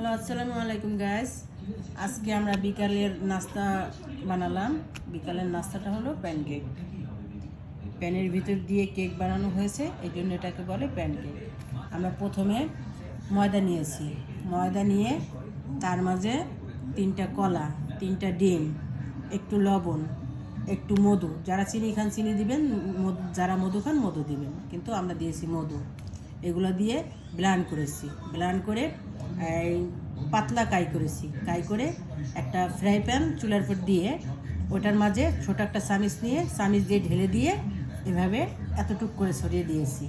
Hello, আসসালামু আলাইকুম guys আজকে আমরা বিকালের নাস্তা বানালাম। বিকালের নাস্তাটা হলো প্যানকেক প্যানের ভিতর দিয়ে কেক বানানো হয়েছে, এই জন্য এটাকে বলে প্যানকেক আমরা প্রথমে ময়দা নিয়েছি। ময়দা নিয়ে তার মাঝে তিনটা কলা, তিনটা ডিম, একটু লবণ, একটু মধু। যারা চিনি খান, চিনি দিবেন যারা মধু খান, মধু দিবেন। কিন্তু আমরা দিয়েছি মধু। এগুলো দিয়ে ব্লান্ড করেছি। ব্লান্ড করে এই পাতলা কাই করেছি। কাই করে একটা ফ্রাই প্যান চুলার উপর দিয়ে ওটার মাঝে ছোট একটা চামিচ নিয়ে চামিচ দিয়ে ঢেলে দিয়ে এভাবে এতটুক করে ছড়িয়ে দিয়েছি।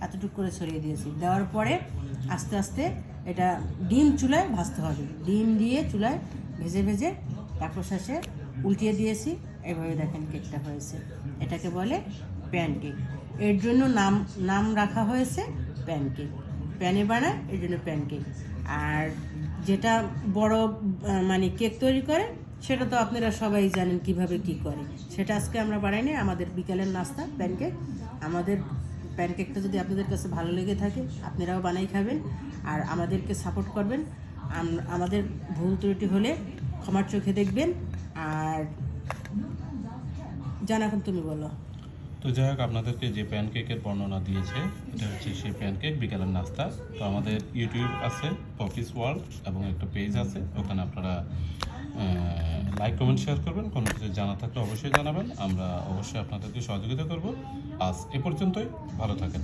এতটুক করে ছড়িয়ে দিয়েছি। দেওয়ার পরে আস্তে আস্তে এটা ডিম চুলায় ভাজতে হবে। ডিম দিয়ে চুলায় ভেজে ভেজে তারপর শেষে উল্টিয়ে দিয়েছি। এভাবে দেখেন কেকটা হয়েছে। এটাকে বলে প্যানকেক। এর জন্য নাম নাম রাখা হয়েছে প্যানকেক। প্যানে বানায়, এর জন্য প্যানকেক। আর যেটা বড় মানে কেক তৈরি করে, সেটা তো আপনারা সবাই জানেন কীভাবে কি করে। সেটা আজকে আমরা বানাইনি আমাদের বিকালের নাস্তা প্যানকেক আমাদের প্যানকেকটা যদি আপনাদের কাছে ভালো লেগে থাকে, আপনারাও বানাই খাবেন, আর আমাদেরকে সাপোর্ট করবেন। আমাদের ভুল ত্রুটি হলে ক্ষমার চোখে দেখবেন, আর জান এখন তুমি বলো। তো যাই হোক, আপনাদেরকে যে প্যানকেকের বর্ণনা দিয়েছে, এটা হচ্ছে সেই প্যানকেক বিকেলের নাস্তা। তো আমাদের ইউটিউব আছে পপিস ওয়ার্ল্ড এবং একটা পেজ আছে, ওখানে আপনারা লাইক কমেন্ট শেয়ার করবেন। কোনো কিছু জানা থাকলে অবশ্যই জানাবেন। আমরা অবশ্যই আপনাদেরকে সহযোগিতা করব। আজ এ পর্যন্তই, ভালো থাকেন।